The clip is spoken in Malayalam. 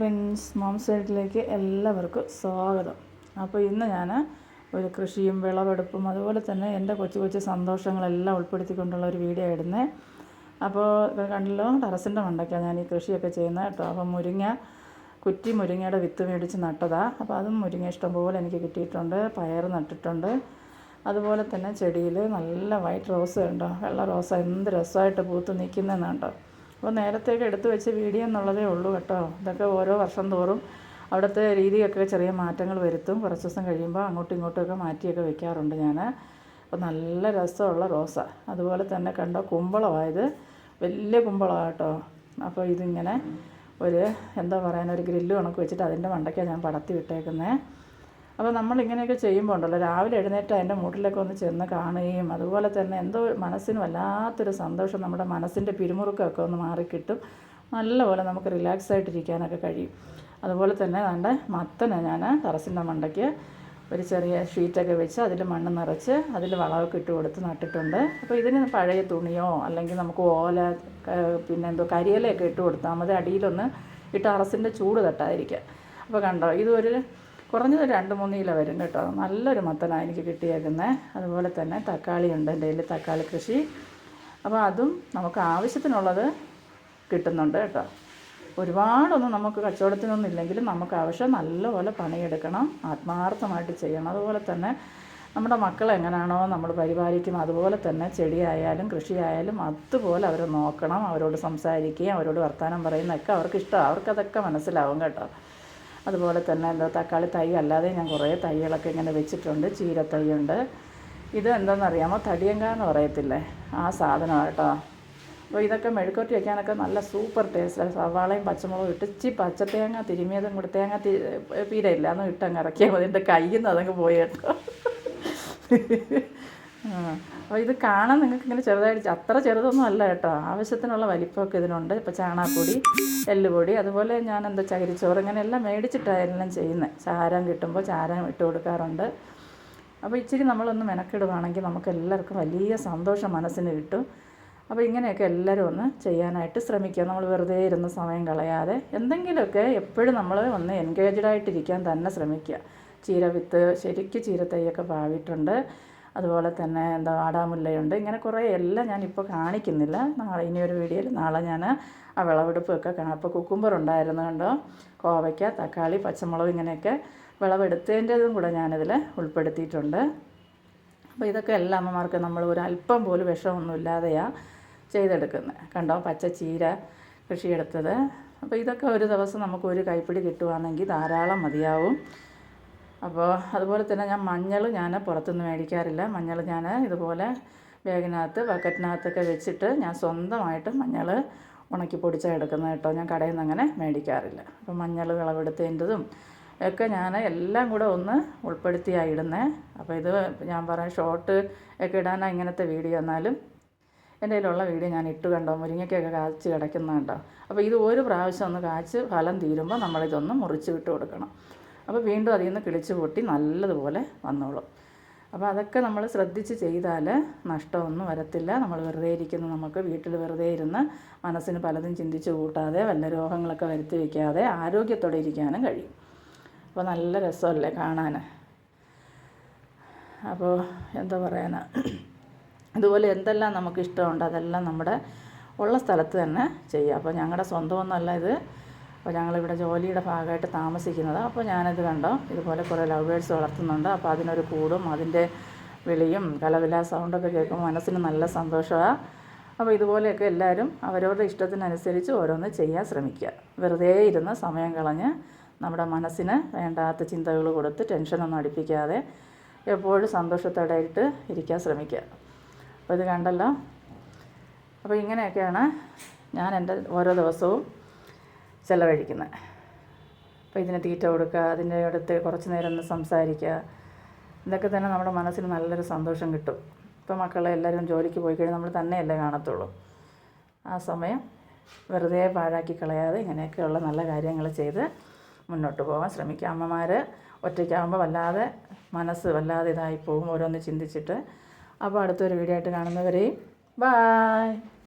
ഫ്രണ്ട്സ് മോംസ് വീട്ടിലേക്ക് എല്ലാവർക്കും സ്വാഗതം. അപ്പോൾ ഇന്ന് ഞാൻ ഒരു കൃഷിയും വിളവെടുപ്പും അതുപോലെ തന്നെ എന്റെ കൊച്ചു കൊച്ചു സന്തോഷങ്ങളെല്ലാം ഉൾപ്പെടുത്തിക്കൊണ്ടുള്ള ഒരു വീഡിയോ ഇടുന്നേ അപ്പോൾ കണ്ടല്ലോ ടെറസിന്റെ മണ്ടയ്ക്കാണ് ഞാൻ ഈ കൃഷിയൊക്കെ ചെയ്യുന്നത് കേട്ടോ. അപ്പോൾ മുരിങ്ങ കുറ്റി മുരിങ്ങയുടെ വിത്ത് മേടിച്ച് നട്ടതാണ് അപ്പോൾ അതും മുരിങ്ങ ഇഷ്ടംപോലെ എനിക്ക് കിട്ടിയിട്ടുണ്ട് പയർ നട്ടിട്ടുണ്ട്. അതുപോലെ തന്നെ ചെടിയിൽ നല്ല വൈറ്റ് റോസ് ഉണ്ടോ വെള്ള റോസ് എന്ത് രസമായിട്ട് പൂത്ത് നിൽക്കുന്നതെന്നുണ്ടോ അപ്പോൾ നേരത്തേക്ക് എടുത്തു വെച്ച വീഡിയോ എന്നുള്ളതേ ഉള്ളൂ കേട്ടോ. ഇതൊക്കെ ഓരോ വർഷം തോറും അവിടുത്തെ രീതിയൊക്കെ ചെറിയ മാറ്റങ്ങൾ വരുത്തും. കുറച്ച് ദിവസം കഴിയുമ്പോൾ അങ്ങോട്ടും ഇങ്ങോട്ടുമൊക്കെ മാറ്റിയൊക്കെ വെക്കാറുണ്ട് ഞാൻ അപ്പോൾ നല്ല രസമുള്ള റോസ. അതുപോലെ തന്നെ കണ്ടോ കുമ്പളമായത് വലിയ കുമ്പളമാണ് കേട്ടോ. അപ്പോൾ ഇതിങ്ങനെ ഒരു എന്താ പറയുക ഒരു ഗ്രില്ല് കണക്ക് വെച്ചിട്ട് അതിന്റെ മണ്ടയ്ക്കാണ് ഞാൻ പടത്തി വിട്ടേക്കുന്നത് അപ്പോൾ നമ്മളിങ്ങനെയൊക്കെ ചെയ്യുമ്പോൾ ഉണ്ടല്ലോ രാവിലെ എഴുന്നേറ്റ് അതിന്റെ മൂട്ടിലൊക്കെ ഒന്ന് ചെന്ന് കാണുകയും അതുപോലെ തന്നെ എന്തോ മനസ്സിന് വല്ലാത്തൊരു സന്തോഷം നമ്മുടെ മനസ്സിന്റെ പിരിമുറുക്കമൊക്കെ ഒന്ന് മാറിക്കിട്ടും. നല്ലപോലെ നമുക്ക് റിലാക്സ് ആയിട്ടിരിക്കാനൊക്കെ കഴിയും. അതുപോലെ തന്നെ നമ്മുടെ മത്തനെ ഞാൻ ടെറസിന്റെ മണ്ടയ്ക്ക് ഒരു ചെറിയ ഷീറ്റൊക്കെ വെച്ച് അതിൽ മണ്ണ് നിറച്ച് അതിൽ വളമൊക്കെ ഇട്ട് കൊടുത്ത് നട്ടിട്ടുണ്ട്. അപ്പോൾ ഇതിന് പഴയ തുണിയോ അല്ലെങ്കിൽ നമുക്ക് ഓല പിന്നെ എന്തോ കരിയിലയൊക്കെ ഇട്ട് കൊടുത്താൽ മതി. അടിയിലൊന്ന് ഈ ടെറസിന്റെ ചൂട് തട്ടാതിരിക്കുക അപ്പോൾ കണ്ടോ ഇതൊരു കുറഞ്ഞത് രണ്ട് മൂന്ന് കിലോ വരും കേട്ടോ. നല്ലൊരു മത്തനാണ് എനിക്ക് കിട്ടിയേക്കുന്നത് അതുപോലെ തന്നെ തക്കാളി ഉണ്ട്. എന്റെ കയ്യിൽ തക്കാളി കൃഷി. അപ്പോൾ അതും നമുക്ക് ആവശ്യത്തിനുള്ളത് കിട്ടുന്നുണ്ട് കേട്ടോ. ഒരുപാടൊന്നും നമുക്ക് കച്ചവടത്തിനൊന്നും ഇല്ലെങ്കിലും നമുക്ക് ആവശ്യം നല്ലപോലെ പണിയെടുക്കണം. ആത്മാർത്ഥമായിട്ട് ചെയ്യണം. അതുപോലെ തന്നെ നമ്മുടെ മക്കൾ എങ്ങനെയാണോ നമ്മൾ പരിപാലിക്കും. അതുപോലെ തന്നെ ചെടിയായാലും കൃഷിയായാലും അതുപോലെ അവരെ നോക്കണം. അവരോട് സംസാരിക്കുകയും അവരോട് വർത്തമാനം പറയുന്നതൊക്കെ അവർക്ക് ഇഷ്ടമാണ് അവർക്കതൊക്കെ മനസ്സിലാവും കേട്ടോ. അതുപോലെ തന്നെ എന്താ തക്കാളി തൈ അല്ലാതെ ഞാൻ കുറേ തൈകളൊക്കെ ഇങ്ങനെ വെച്ചിട്ടുണ്ട് ചീരത്തൈയുണ്ട്. ഇത് എന്താണെന്നറിയാമോ? തടിയങ്ക എന്ന് പറയത്തില്ലേ? ആ സാധനമാണ് കേട്ടോ. അപ്പോൾ ഇതൊക്കെ മെഴുക്കോട്ടി വയ്ക്കാനൊക്കെ നല്ല സൂപ്പർ ടേസ്റ്റ്. സവാളയും പച്ചമുളകും ഇട്ട് ഇച്ചി പച്ചത്തേങ്ങ തിരുമിയതും കൂടി തേങ്ങ തി പീരയില്ല. അന്ന് ഇട്ടങ്ങ് ഇറക്കിയാൽ മതി. എന്റെ കയ്യിൽ നിന്ന് അതങ്ങ് പോയി കേട്ടോ. അപ്പോൾ ഇത് കാണാൻ നിങ്ങൾക്ക് ഇങ്ങനെ ചെറുതായിട്ട് അത്ര ചെറുതൊന്നും അല്ല കേട്ടോ. ആവശ്യത്തിനുള്ള വലിപ്പമൊക്കെ ഇതിനുണ്ട്. ഇപ്പോൾ ചാണാപ്പൊടി എല്ലുപൊടി അതുപോലെ ഞാൻ എന്താ ചകിരിച്ചോറ് ഇങ്ങനെ എല്ലാം മേടിച്ചിട്ടാണ് എല്ലാം ചെയ്യുന്നത് ചാരം കിട്ടുമ്പോൾ ചാരം ഇട്ട് കൊടുക്കാറുണ്ട്. അപ്പോൾ ഇച്ചിരി നമ്മളൊന്ന് മെനക്കെടുവാണെങ്കിൽ നമുക്ക് എല്ലാവർക്കും വലിയ സന്തോഷം മനസ്സിന് കിട്ടും. അപ്പോൾ ഇങ്ങനെയൊക്കെ എല്ലാവരും ഒന്ന് ചെയ്യാനായിട്ട് ശ്രമിക്കുക. നമ്മൾ വെറുതെ ഇരുന്ന് സമയം കളയാതെ എന്തെങ്കിലുമൊക്കെ എപ്പോഴും നമ്മൾ ഒന്ന് എൻഗേജ്ഡ് ആയിട്ടിരിക്കാൻ തന്നെ ശ്രമിക്കുക. ചീര വിത്ത് ശരിക്കും ചീരത്തൈയൊക്കെ പാവിയിട്ടുണ്ട്. അതുപോലെ തന്നെ എന്താ വാടാമുല്ലയുണ്ട് ഇങ്ങനെ കുറേ എല്ലാം ഞാനിപ്പോൾ കാണിക്കുന്നില്ല. നാളെ ഇനി ഒരു വീഡിയോയിൽ നാളെ ഞാൻ ആ വിളവെടുപ്പൊക്കെ കാണാം. അപ്പോൾ കുക്കുംബർ ഉണ്ടായിരുന്നു കണ്ടോ? കോവയ്ക്ക തക്കാളി പച്ചമുളക് ഇങ്ങനെയൊക്കെ വിളവെടുത്തതിന്റെതും കൂടെ ഞാനിതിൽ ഉൾപ്പെടുത്തിയിട്ടുണ്ട്. അപ്പോൾ ഇതൊക്കെ എല്ലാ അമ്മമാർക്ക് നമ്മൾ ഒരു അല്പം പോലും വിഷമൊന്നും ഇല്ലാതെയാണ് ചെയ്തെടുക്കുന്നത്. കണ്ടോ? പച്ച ചീര കൃഷിയെടുത്തത്. അപ്പോൾ ഇതൊക്കെ ഒരു ദിവസം നമുക്ക് ഒരു കൈപ്പിടി കിട്ടുവാണെങ്കിൽ ധാരാളം മതിയാവും. അപ്പോൾ അതുപോലെ തന്നെ ഞാൻ മഞ്ഞൾ ഞാൻ പുറത്തുനിന്ന് മേടിക്കാറില്ല. മഞ്ഞൾ ഞാൻ ഇതുപോലെ ബാഗിനകത്ത് ബക്കറ്റിനകത്തൊക്കെ വെച്ചിട്ട് ഞാൻ സ്വന്തമായിട്ട് മഞ്ഞൾ ഉണക്കി പൊടിച്ചാണ് എടുക്കുന്നത് കേട്ടോ. ഞാൻ കടയിൽ നിന്ന് അങ്ങനെ മേടിക്കാറില്ല. അപ്പോൾ മഞ്ഞൾ വിളവെടുത്തതിന്റെതും ഒക്കെ ഞാൻ എല്ലാം കൂടെ ഒന്ന് ഉൾപ്പെടുത്തിയാണ് ഇടുന്നത് അപ്പോൾ ഇത് ഞാൻ പറയാം ഷോർട്ട് ഒക്കെ ഇടാനാണ് ഇങ്ങനത്തെ വീഡിയോ എന്നാലും എന്റെ കയ്യിലുള്ള വീഡിയോ ഞാൻ ഇട്ട് കണ്ടോ? മുരിങ്ങയ്ക്കൊക്കെ കാച്ച് കിടക്കുന്നുണ്ടോ അപ്പോൾ ഇത് ഒരു പ്രാവശ്യം ഒന്ന് കാച്ച് ഫലം തീരുമ്പോൾ നമ്മളിതൊന്ന് മുറിച്ച് വിട്ട് കൊടുക്കണം. അപ്പോൾ വീണ്ടും അതിൽ നിന്ന് കിളിച്ച് പൊട്ടി നല്ലതുപോലെ വന്നോളും. അപ്പോൾ അതൊക്കെ നമ്മൾ ശ്രദ്ധിച്ച് ചെയ്താൽ നഷ്ടമൊന്നും വരത്തില്ല. നമ്മൾ വെറുതെ ഇരിക്കുന്നു നമുക്ക് വീട്ടിൽ വെറുതെ ഇരുന്ന് മനസ്സിന് പലതും ചിന്തിച്ച് കൂട്ടാതെ വല്ല രോഗങ്ങളൊക്കെ വരുത്തി വയ്ക്കാതെ ആരോഗ്യത്തോടെ ഇരിക്കാനും കഴിയും. അപ്പോൾ നല്ല രസമല്ലേ കാണാൻ. അപ്പോൾ എന്താ പറയാനാ? ഇതുപോലെ എന്തെല്ലാം നമുക്ക് ഇഷ്ടമുണ്ട് അതെല്ലാം നമ്മുടെ ഉള്ള സ്ഥലത്ത് തന്നെ ചെയ്യുക അപ്പോൾ ഞങ്ങളുടെ സ്വന്തമൊന്നുമല്ല ഇത് അപ്പോൾ ഞങ്ങളിവിടെ ജോലിയുടെ ഭാഗമായിട്ട് താമസിക്കുന്നത്. അപ്പോൾ ഞാനത് കണ്ടോ? ഇതുപോലെ കുറേ ലവ് ബേഡ്സ് വളർത്തുന്നുണ്ട്. അപ്പോൾ അതിനൊരു കൂടും അതിന്റെ വിളിയും കലവില സൗണ്ടൊക്കെ കേൾക്കുമ്പോൾ മനസ്സിന് നല്ല സന്തോഷമാണ് അപ്പോൾ ഇതുപോലെയൊക്കെ എല്ലാവരും അവരവരുടെ ഇഷ്ടത്തിനനുസരിച്ച് ഓരോന്ന് ചെയ്യാൻ ശ്രമിക്കുക. വെറുതെ ഇരുന്ന് സമയം കളഞ്ഞ് നമ്മുടെ മനസ്സിന് വേണ്ടാത്ത ചിന്തകൾ കൊടുത്ത് ടെൻഷനൊന്നും അടിപ്പിക്കാതെ എപ്പോഴും സന്തോഷത്തോടെ ആയിട്ട് ഇരിക്കാൻ ശ്രമിക്കുക. അപ്പോൾ ഇത് കണ്ടല്ലോ? അപ്പോൾ ഇങ്ങനെയൊക്കെയാണ് ഞാൻ എന്റെ ഓരോ ദിവസവും ചിലവഴിക്കുന്നത് അപ്പോൾ ഇതിന് തീറ്റ കൊടുക്കുക അതിന്റെ അടുത്ത് കുറച്ച് നേരം ഒന്ന് സംസാരിക്കുക ഇതൊക്കെ തന്നെ നമ്മുടെ മനസ്സിന് നല്ലൊരു സന്തോഷം കിട്ടും. ഇപ്പോൾ മക്കളെ എല്ലാവരും ജോലിക്ക് പോയി കഴിഞ്ഞാൽ നമ്മൾ തന്നെയല്ലേ കാണത്തുള്ളൂ. ആ സമയം വെറുതെ പാഴാക്കി കളയാതെ ഇങ്ങനെയൊക്കെയുള്ള നല്ല കാര്യങ്ങൾ ചെയ്ത് മുന്നോട്ട് പോകാൻ ശ്രമിക്കുക. അമ്മമാർ ഒറ്റയ്ക്കാകുമ്പോൾ വല്ലാതെ മനസ്സ് വല്ലാതെ ഇതായി പോകും. ഓരോന്ന് ചിന്തിച്ചിട്ട്. അപ്പോൾ അടുത്തൊരു വീഡിയോ ആയിട്ട് കാണുന്നവരെയും ബായ്.